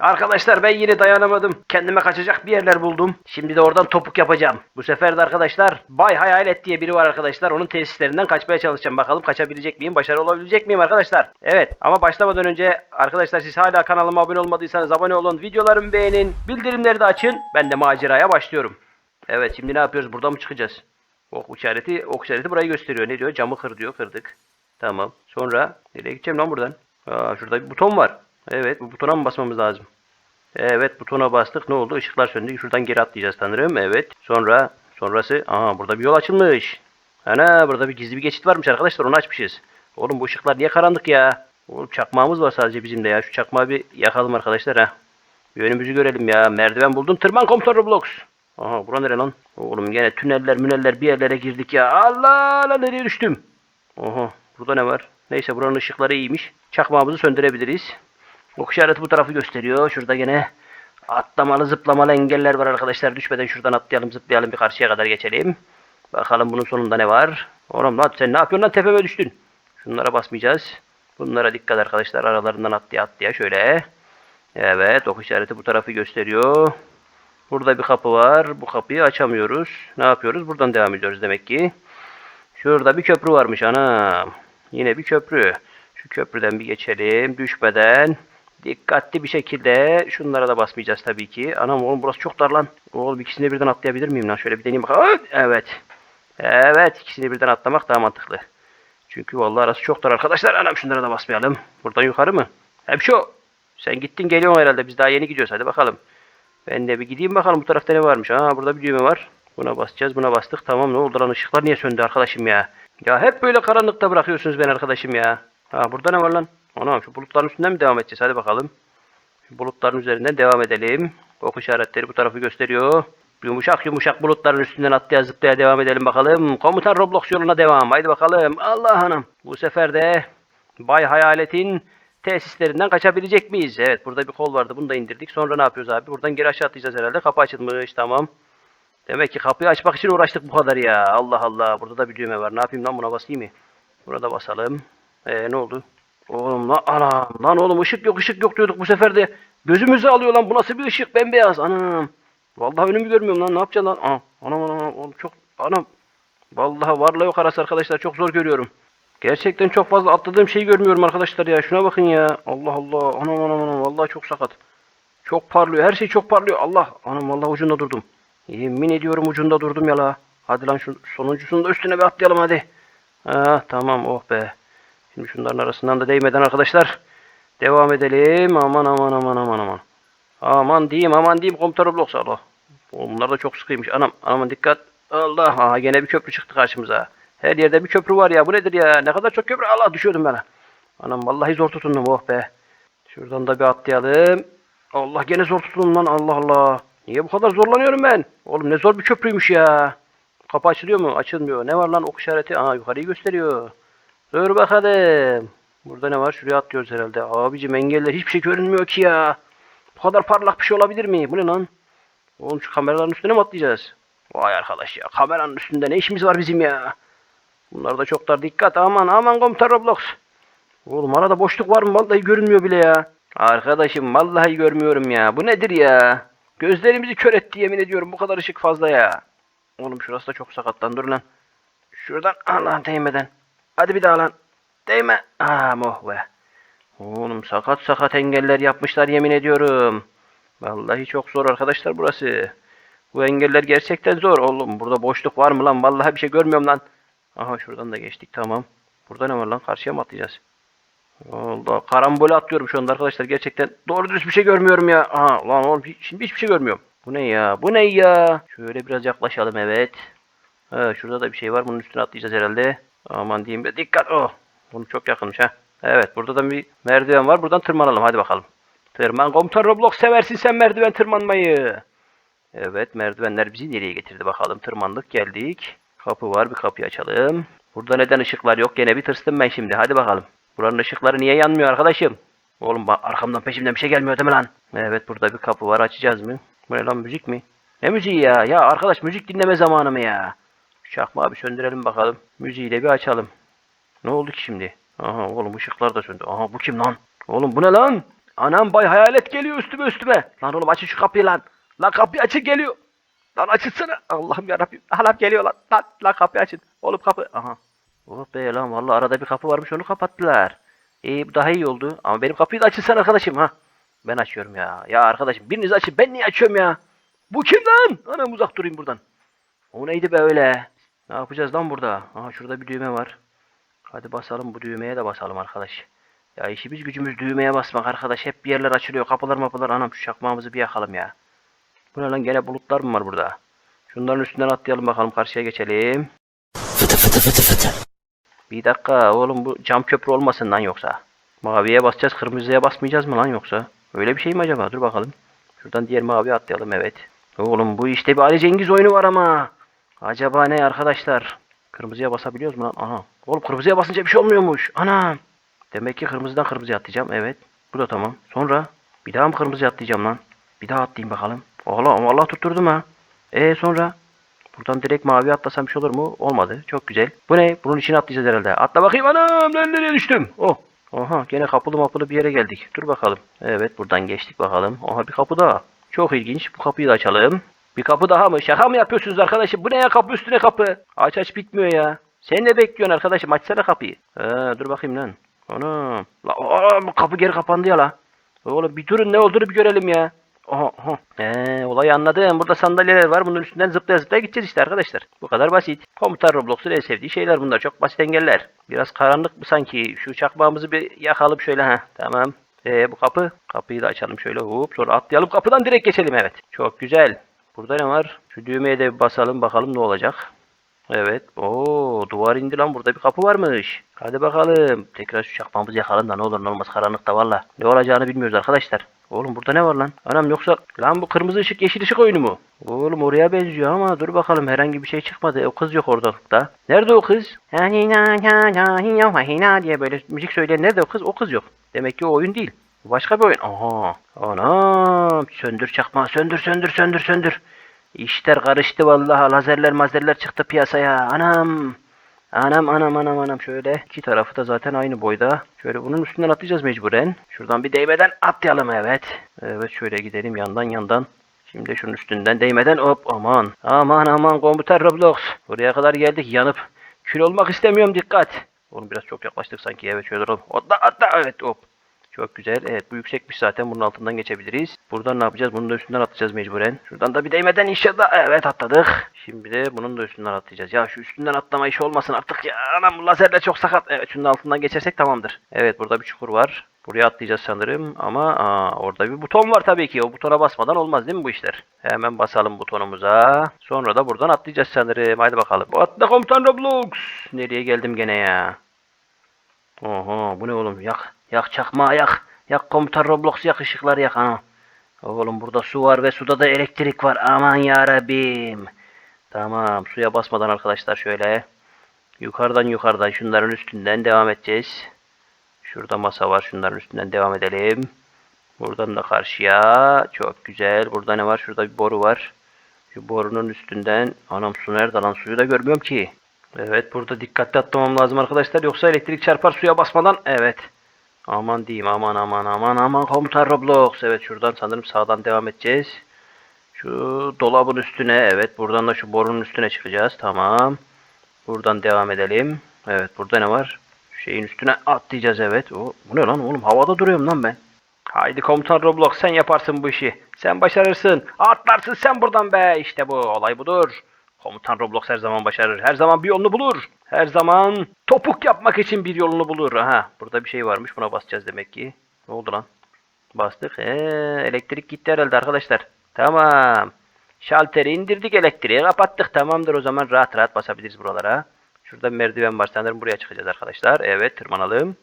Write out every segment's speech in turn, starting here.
Arkadaşlar ben yine dayanamadım. Kendime kaçacak bir yerler buldum. Şimdi de oradan topuk yapacağım. Bu sefer de arkadaşlar Bay Hayalet diye biri var arkadaşlar. Onun tesislerinden kaçmaya çalışacağım. Bakalım kaçabilecek miyim? Başarılı olabilecek miyim arkadaşlar? Evet ama başlamadan önce arkadaşlar siz hala kanalıma abone olmadıysanız abone olun. Videolarımı beğenin. Bildirimleri de açın. Ben de maceraya başlıyorum. Evet şimdi ne yapıyoruz? Buradan mı çıkacağız? Ok işareti, ok işareti burayı gösteriyor. Ne diyor? Camı kır diyor. Kırdık. Tamam. Sonra nereye gideceğim lan buradan? Aa, şurada bir buton var. Evet bu butona mı basmamız lazım? Evet butona bastık. Ne oldu? Işıklar söndü. Şuradan geri atlayacağız sanırım. Evet. Sonra sonrası aha burada bir yol açılmış. Ana burada bir gizli bir geçit varmış arkadaşlar. Onu açmışız. Oğlum bu ışıklar niye karanlık ya? Oğlum çakmağımız var sadece bizim de ya. Şu çakmağı bir yakalım arkadaşlar ha. Bir önümüzü görelim ya. Merdiven buldum. Tırman komutan Roblox. Aha bura nere lan? Oğlum gene tüneller müneller bir yerlere girdik ya. Allah Allah nereye düştüm? Oha burada ne var? Neyse buranın ışıkları iyiymiş. Çakmağımızı söndürebiliriz. Ok işareti bu tarafı gösteriyor. Şurada gene atlamalı zıplamalı engeller var arkadaşlar. Düşmeden şuradan atlayalım zıplayalım bir karşıya kadar geçelim. Bakalım bunun sonunda ne var? Oğlum lan sen ne yapıyorsun lan tepeme düştün. Şunlara basmayacağız. Bunlara dikkat arkadaşlar. Aralarından atlaya atlaya şöyle. Evet ok işareti bu tarafı gösteriyor. Burada bir kapı var. Bu kapıyı açamıyoruz. Ne yapıyoruz? Buradan devam ediyoruz demek ki. Şurada bir köprü varmış anam. Yine bir köprü. Şu köprüden bir geçelim. Düşmeden. Dikkatli bir şekilde. Şunlara da basmayacağız tabii ki. Anam oğlum burası çok dar lan. Oğlum ikisini birden atlayabilir miyim lan? Şöyle bir deneyeyim. Evet. Evet ikisini birden atlamak daha mantıklı. Çünkü vallahi arası çok dar arkadaşlar. Anam şunlara da basmayalım. Buradan yukarı mı? Hemşo. Sen gittin geliyorsun herhalde. Biz daha yeni gidiyoruz. Hadi bakalım. Ben de bir gideyim bakalım bu tarafta ne varmış. Aa burada bir düğme var. Buna basacağız. Buna bastık. Tamam ne oldu lan ışıklar niye söndü arkadaşım ya? Ya hep böyle karanlıkta bırakıyorsunuz ben arkadaşım ya. Ha burada ne var lan? Anam şu bulutların üstünden mi devam edeceğiz? Hadi bakalım. Bulutların üzerinden devam edelim. Ok işaretleri bu tarafı gösteriyor. Yumuşak yumuşak bulutların üstünden atlaya zıplaya devam edelim bakalım. Komutan Roblox yoluna devam. Haydi bakalım. Allah hanım. Bu sefer de Bay Hayalet'in tesislerinden kaçabilecek miyiz? Evet burada bir kol vardı. Bunu da indirdik. Sonra ne yapıyoruz abi? Buradan geri aşağı atlayacağız herhalde. Kapı açılmış. Tamam. Demek ki kapıyı açmak için uğraştık bu kadar ya. Allah Allah. Burada da bir düğme var. Ne yapayım lan buna basayım mı? Burada basalım. Ee ne oldu? Oğlum lan anam. Lan oğlum ışık yok ışık yok diyorduk bu sefer de. Gözümüzü alıyor lan. Bu nasıl bir ışık? Bembeyaz. Anam. Vallahi önümü görmüyorum lan. Ne yapacağım lan? Aa, anam anam anam. Oğlum çok anam. Vallahi varla yok arası arkadaşlar. Çok zor görüyorum. Gerçekten çok fazla atladığım şeyi görmüyorum arkadaşlar ya. Şuna bakın ya. Allah Allah. Anam anam anam. Vallahi çok sakat. Çok parlıyor. Her şey çok parlıyor. Allah. Anam vallahi ucunda durdum. Yemin ediyorum ucunda durdum ya la. Hadi lan şu sonuncusunu da üstüne bir atlayalım hadi. Ha tamam oh be. Şimdi şunların arasından da değmeden arkadaşlar. Devam edelim. Aman aman aman aman aman. Aman diyeyim aman diyeyim komutan Roblox Allah. Bunlar da çok sıkıymış. Anam aman dikkat. Allah aha gene bir köprü çıktı karşımıza. Her yerde bir köprü var ya. Bu nedir ya? Ne kadar çok köprü. Allah düşüyordum ben. Anam vallahi zor tutundum oh be. Şuradan da bir atlayalım. Allah gene zor tutundum lan Allah Allah. Niye bu kadar zorlanıyorum ben? Oğlum ne zor bir köprüymüş ya. Kapı açılıyor mu? Açılmıyor. Ne var lan ok işareti? Aa yukarıyı gösteriyor. Dur bakalım. Burada ne var? Şuraya atlıyoruz herhalde. Abicim engeller hiçbir şey görünmüyor ki ya. Bu kadar parlak bir şey olabilir mi? Bu ne lan? Oğlum şu kameraların üstüne mi atlayacağız? Vay arkadaş ya. Kameranın üstünde ne işimiz var bizim ya? Bunlar da çok dar. Dikkat aman aman komutan Roblox. Oğlum arada boşluk var mı? Vallahi görünmüyor bile ya. Arkadaşım vallahi görmüyorum ya. Bu nedir ya? Gözlerimizi kör etti yemin ediyorum. Bu kadar ışık fazla ya. Oğlum şurası da çok sakat lan. Dur lan. Şuradan Allah değmeden. Hadi bir daha lan. Değme. Aa moh be. Oğlum sakat sakat engeller yapmışlar yemin ediyorum. Vallahi çok zor arkadaşlar burası. Bu engeller gerçekten zor. Oğlum burada boşluk var mı lan? Vallahi bir şey görmüyorum lan. Aha şuradan da geçtik tamam. Burada ne var lan? Karşıya mı atlayacağız? Allah karambole atlıyorum şu anda arkadaşlar. Gerçekten doğru dürüst bir şey görmüyorum ya. Aha lan oğlum şimdi hiçbir şey görmüyorum. Bu ne ya? Bu ne ya? Şöyle biraz yaklaşalım evet. Ha, şurada da bir şey var. Bunun üstüne atlayacağız herhalde. Aman diyeyim. be. Dikkat. Oh. Bunu çok yakınmış ha. Evet burada da bir merdiven var. Buradan tırmanalım. Hadi bakalım. Tırman komutan Roblox seversin sen merdiven tırmanmayı. Evet merdivenler bizi nereye getirdi bakalım. Tırmandık geldik. Kapı var bir kapıyı açalım. Burada neden ışıklar yok? Gene bir tırstım ben şimdi. Hadi bakalım. Buranın ışıkları niye yanmıyor arkadaşım? Oğlum bak arkamdan peşimden bir şey gelmiyor değil mi lan? Evet burada bir kapı var açacağız mı? Bu ne lan müzik mi? Ne müziği ya? Ya arkadaş müzik dinleme zamanı mı ya? Çakmağı bir söndürelim bakalım. Müziği de bir açalım. Ne oldu ki şimdi? Aha oğlum ışıklar da söndü. Aha bu kim lan? Oğlum bu ne lan? Anam bay hayalet geliyor üstüme üstüme. Lan oğlum açın şu kapıyı lan. Lan kapıyı açın geliyor. Lan açılsana. Allah'ım yarabbim. Anam geliyor lan. Lan, lan kapıyı açın. Oğlum kapı. Aha. Oh be lan vallahi arada bir kapı varmış onu kapattılar. İyi bu daha iyi oldu. Ama benim kapıyı da açılsana arkadaşım ha. Ben açıyorum ya. Ya arkadaşım biriniz açın. Ben niye açıyorum ya? Bu kim lan? Anam uzak durayım buradan. O neydi be öyle? Ne yapacağız lan burada? Aha şurada bir düğme var. Hadi basalım bu düğmeye de basalım arkadaş. Ya işimiz gücümüz düğmeye basmak arkadaş. Hep bir yerler açılıyor. Kapılar mapılar. Anam şu çakmağımızı bir yakalım ya. Bu ne lan gene bulutlar mı var burada? Şunların üstünden atlayalım bakalım karşıya geçelim. Bir dakika oğlum bu cam köprü olmasın lan yoksa. Maviye basacağız kırmızıya basmayacağız mı lan yoksa? Öyle bir şey mi acaba? Dur bakalım. Şuradan diğer maviye atlayalım evet. Oğlum bu işte bir Ali Cengiz oyunu var ama. Acaba ne arkadaşlar? Kırmızıya basabiliyoruz mu lan? Aha. Oğlum kırmızıya basınca bir şey olmuyormuş. Ana. Demek ki kırmızıdan kırmızıya atlayacağım. Evet. Bu da tamam. Sonra bir daha mı kırmızıya atlayacağım lan? Bir daha atlayayım bakalım. Allah Allah tutturdum ha. E sonra? Buradan direkt mavi atlasam bir şey olur mu? Olmadı. Çok güzel. Bu ne? Bunun içine atlayacağız herhalde. Atla bakayım anam. Ben nereye düştüm? Oh. Oha gene kapılı mapılı bir yere geldik. Dur bakalım. Evet buradan geçtik bakalım. Oha bir kapı daha. Çok ilginç. Bu kapıyı da açalım. Bir kapı daha mı? Şaka mı yapıyorsunuz arkadaşım? Bu ne ya kapı üstüne kapı? Aç aç bitmiyor ya. Sen ne bekliyorsun arkadaşım? Açsana kapıyı. Ee, dur bakayım lan. Ana. La, aa, kapı geri kapandı ya la. Oğlum bir durun ne olduğunu bir görelim ya. Aha, aha. Ee, olayı anladım. Burada sandalyeler var. Bunun üstünden zıplaya zıplaya gideceğiz işte arkadaşlar. Bu kadar basit. Komutan Roblox'un en sevdiği şeyler bunlar. Çok basit engeller. Biraz karanlık mı sanki? Şu çakmağımızı bir yakalım şöyle. ha. Tamam. Ee, bu kapı. Kapıyı da açalım şöyle. Hop sonra atlayalım. Kapıdan direkt geçelim evet. Çok güzel. Burada ne var? Şu düğmeye de bir basalım bakalım ne olacak. Evet. Oo, duvar indi lan. Burada bir kapı varmış. Hadi bakalım. Tekrar şu çakmağımızı yakalım da ne olur ne olmaz karanlıkta valla. Ne olacağını bilmiyoruz arkadaşlar. Oğlum burada ne var lan? Anam yoksa lan bu kırmızı ışık yeşil ışık oyunu mu? Oğlum oraya benziyor ama dur bakalım herhangi bir şey çıkmadı. O kız yok ortalıkta. Nerede o kız? diye böyle müzik söyleyen nerede o kız? O kız yok. Demek ki o oyun değil. Başka bir oyun. Aha. Anam. Söndür çakmağı. Söndür söndür söndür söndür. İşler karıştı vallahi. Lazerler mazerler çıktı piyasaya. Anam. Anam anam anam anam şöyle iki tarafı da zaten aynı boyda. Şöyle bunun üstünden atlayacağız mecburen. Şuradan bir değmeden atlayalım evet. Evet şöyle gidelim yandan yandan. Şimdi şunun üstünden değmeden hop aman. Aman aman komutan Roblox. Buraya kadar geldik yanıp kül olmak istemiyorum dikkat. Oğlum biraz çok yaklaştık sanki evet şöyle duralım. Atla atla evet hop. Çok güzel. Evet bu yüksekmiş zaten. Bunun altından geçebiliriz. Buradan ne yapacağız? Bunun da üstünden atlayacağız mecburen. Şuradan da bir değmeden inşallah. Evet atladık. Şimdi de bunun da üstünden atlayacağız. Ya şu üstünden atlama işi olmasın artık ya. Anam bu lazerle çok sakat. Evet şunun altından geçersek tamamdır. Evet burada bir çukur var. Buraya atlayacağız sanırım ama aa, orada bir buton var tabii ki. O butona basmadan olmaz değil mi bu işler? Hemen basalım butonumuza. Sonra da buradan atlayacağız sanırım. Haydi bakalım. Atla komutan Roblox. Nereye geldim gene ya? Oho bu ne oğlum yak yak çakma yak yak komutan Roblox yak ışıkları yak ana. Oğlum burada su var ve suda da elektrik var aman ya Rabbim. Tamam suya basmadan arkadaşlar şöyle yukarıdan yukarıdan şunların üstünden devam edeceğiz. Şurada masa var şunların üstünden devam edelim. Buradan da karşıya çok güzel burada ne var şurada bir boru var. Şu borunun üstünden anam su nerede lan suyu da görmüyorum ki. Evet burada dikkatli atlamam lazım arkadaşlar yoksa elektrik çarpar suya basmadan. Evet. Aman diyeyim aman aman aman aman komutan Roblox. Evet şuradan sanırım sağdan devam edeceğiz. Şu dolabın üstüne evet buradan da şu borunun üstüne çıkacağız. Tamam. Buradan devam edelim. Evet burada ne var? Şu şeyin üstüne atlayacağız evet. O, bu ne lan oğlum havada duruyorum lan ben. Haydi komutan Roblox sen yaparsın bu işi. Sen başarırsın. Atlarsın sen buradan be. İşte bu olay budur. Komutan Roblox her zaman başarır. Her zaman bir yolunu bulur. Her zaman topuk yapmak için bir yolunu bulur. Aha burada bir şey varmış. Buna basacağız demek ki. Ne oldu lan? Bastık. Ee, elektrik gitti herhalde arkadaşlar. Tamam. Şalteri indirdik elektriği kapattık. Tamamdır o zaman rahat rahat basabiliriz buralara. Şurada bir merdiven var. Sanırım buraya çıkacağız arkadaşlar. Evet tırmanalım.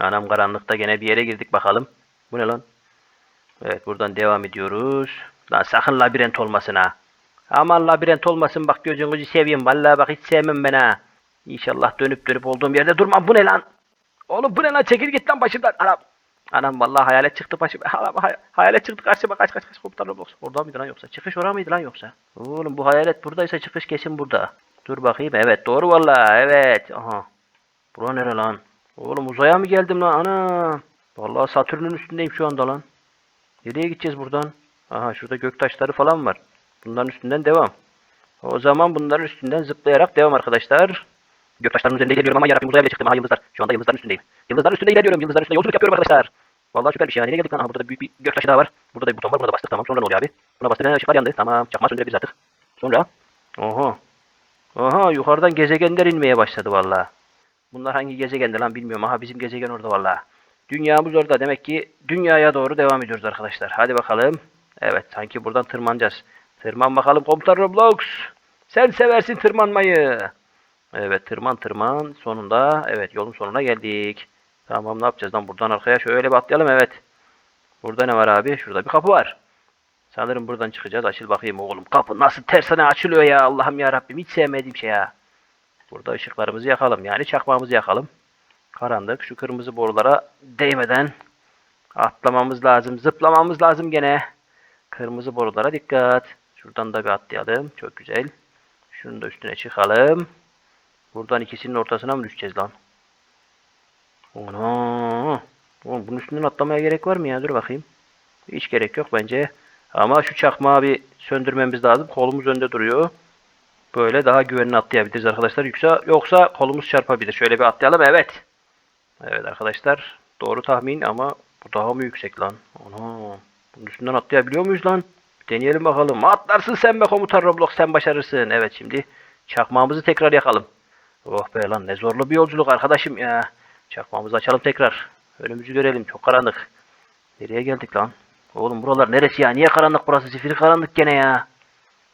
Anam karanlıkta gene bir yere girdik bakalım. Bu ne lan? Evet buradan devam ediyoruz. Lan sakın labirent olmasın ha. Aman labirent olmasın bak gözünüzü seveyim. Vallahi bak hiç sevmem ben ha. İnşallah dönüp dönüp olduğum yerde durmam. Bu ne lan? Oğlum bu ne lan? Çekil git lan başımdan. Anam. Anam vallahi hayalet çıktı başıma. Anam hay- hayalet çıktı karşıma. Kaç kaç kaç komutan Roblox. Orada mıydı lan yoksa? Çıkış orada mıydı lan yoksa? Oğlum bu hayalet buradaysa çıkış kesin burada. Dur bakayım. Evet doğru vallahi. Evet. Aha. Bura nere lan? Oğlum uzaya mı geldim lan? Ana. Vallahi Satürn'ün üstündeyim şu anda lan. Nereye gideceğiz buradan? Aha şurada göktaşları falan var. Bunların üstünden devam. O zaman bunların üstünden zıplayarak devam arkadaşlar. Göktaşların üzerinde ilerliyorum ama yarabbim uzaya bile çıktım. Aha yıldızlar. Şu anda yıldızların üstündeyim. Yıldızların üstünde ilerliyorum. Yıldızların üstünde yolculuk yapıyorum arkadaşlar. Vallahi süper bir şey. Nereye geldik lan? Aha burada da büyük bir göktaşı daha var. Burada da bir buton var. Buna da bastık. Tamam. Sonra ne oluyor abi? Buna bastık. Ha, ışıklar yandı. Tamam. Çakma söndürebiliriz artık. Sonra. Oha. Aha yukarıdan gezegenler inmeye başladı vallahi. Bunlar hangi gezegende lan bilmiyorum. Aha bizim gezegen orada vallahi. Dünyamız orada. Demek ki dünyaya doğru devam ediyoruz arkadaşlar. Hadi bakalım. Evet sanki buradan tırmanacağız. Tırman bakalım komutan Roblox. Sen seversin tırmanmayı. Evet tırman tırman. Sonunda evet yolun sonuna geldik. Tamam ne yapacağız lan buradan arkaya şöyle bir atlayalım evet. Burada ne var abi? Şurada bir kapı var. Sanırım buradan çıkacağız. Açıl bakayım oğlum. Kapı nasıl tersine açılıyor ya Allah'ım ya Rabbim. Hiç sevmediğim şey ya. Burada ışıklarımızı yakalım. Yani çakmağımızı yakalım. Karanlık. Şu kırmızı borulara değmeden atlamamız lazım. Zıplamamız lazım gene. Kırmızı borulara dikkat. Şuradan da bir atlayalım. Çok güzel. Şunun da üstüne çıkalım. Buradan ikisinin ortasına mı düşeceğiz lan? Ana. Oğlum bunun üstünden atlamaya gerek var mı ya? Dur bakayım. Hiç gerek yok bence. Ama şu çakmağı bir söndürmemiz lazım. Kolumuz önde duruyor. Böyle daha güvenli atlayabiliriz arkadaşlar. Yoksa, yoksa kolumuz çarpabilir. Şöyle bir atlayalım. Evet. Evet arkadaşlar. Doğru tahmin ama bu daha mı yüksek lan? Ana. Bunun üstünden atlayabiliyor muyuz lan? Deneyelim bakalım. Atlarsın sen be komutan Roblox sen başarırsın. Evet şimdi çakmağımızı tekrar yakalım. Oh be lan ne zorlu bir yolculuk arkadaşım ya. Çakmağımızı açalım tekrar. Önümüzü görelim. Çok karanlık. Nereye geldik lan? Oğlum buralar neresi ya? Niye karanlık burası? Zifiri karanlık gene ya.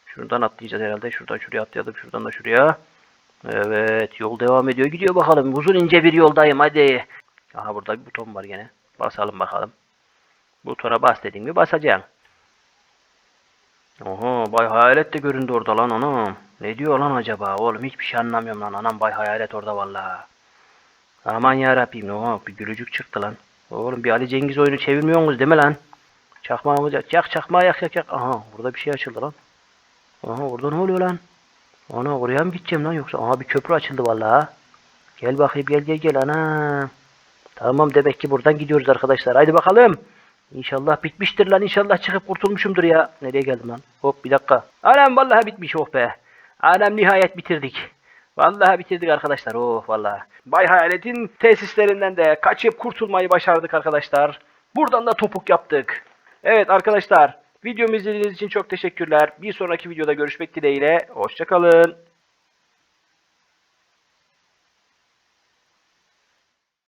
Şuradan atlayacağız herhalde. Şuradan şuraya atlayalım. Şuradan da şuraya. Evet. Yol devam ediyor. Gidiyor bakalım. Uzun ince bir yoldayım. Hadi. Aha burada bir buton var gene. Basalım bakalım. Butona bas dediğin mi basacaksın. Oha Bay Hayalet de göründü orada lan anam. Ne diyor lan acaba? Oğlum hiçbir şey anlamıyorum lan. Anam Bay Hayalet orada vallahi. Aman yarabbim. Oha bir gülücük çıktı lan. Oğlum bir Ali Cengiz oyunu çevirmiyorsunuz değil mi lan? Çakmağımız yak. Yak çakmağı yak yak yak. Aha burada bir şey açıldı lan. Aha orada ne oluyor lan? Ana oraya mı gideceğim lan yoksa? Aha bir köprü açıldı vallahi. Gel bakayım gel gel gel ana. Tamam demek ki buradan gidiyoruz arkadaşlar. Haydi bakalım. İnşallah bitmiştir lan. İnşallah çıkıp kurtulmuşumdur ya. Nereye geldim lan? Hop bir dakika. Anam vallahi bitmiş oh be. Anam nihayet bitirdik. Vallahi bitirdik arkadaşlar. Oh vallahi. Bay Hayalet'in tesislerinden de kaçıp kurtulmayı başardık arkadaşlar. Buradan da topuk yaptık. Evet arkadaşlar. Videomu izlediğiniz için çok teşekkürler. Bir sonraki videoda görüşmek dileğiyle. Hoşçakalın.